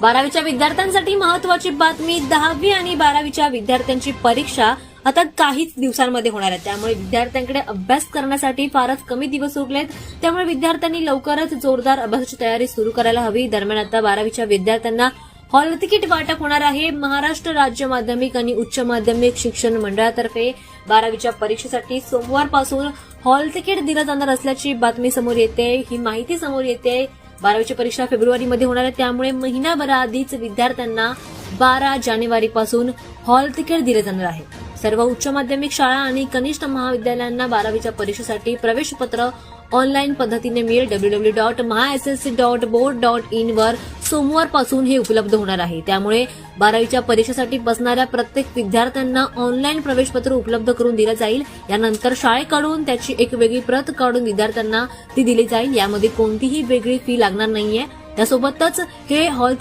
बारावीच्या विद्यार्थ्यांसाठी महत्वाची बातमी दहावी आणि बारावीच्या विद्यार्थ्यांची परीक्षा आता काहीच दिवसांमध्ये होणार आहे त्यामुळे विद्यार्थ्यांकडे अभ्यास करण्यासाठी फारच कमी दिवस उरलेत. त्यामुळे विद्यार्थ्यांनी लवकरच जोरदार अभ्यासाची तयारी सुरू करायला हवी. दरम्यान आता बारावीच्या विद्यार्थ्यांना हॉल तिकीट वाटप होणार आहे. महाराष्ट्र राज्य माध्यमिक आणि उच्च माध्यमिक शिक्षण मंडळातर्फे बारावीच्या परीक्षेसाठी सोमवारपासून हॉल तिकीट दिलं जाणार असल्याची बातमी समोर येते. ही माहिती समोर येते. बारावीची परीक्षा फेब्रुवारीमध्ये होणार आहे. त्यामुळे महिनाभराआधीच विद्यार्थ्यांना बारा जानेवारीपासून हॉल तिकीट दिले जाणार आहे. सर्व उच्च माध्यमिक शाळा आणि कनिष्ठ महाविद्यालयांना बारावीच्या परीक्षेसाठी प्रवेशपत्र ऑनलाईन पद्धतीने मिळेल. W W dot Maha S L C dot board dot in वर सोमवारपासून हे उपलब्ध होणार आहे. त्यामुळे बारावीच्या परीक्षेसाठी बसणाऱ्या प्रत्येक विद्यार्थ्यांना ऑनलाईन प्रवेशपत्र उपलब्ध करून दिलं जाईल. यानंतर शाळेकडून त्याची एक वेगळी प्रत काढून विद्यार्थ्यांना ती दिली जाईल. यामध्ये कोणतीही वेगळी फी लागणार नाहीये. त्यासोबतच हे हॉल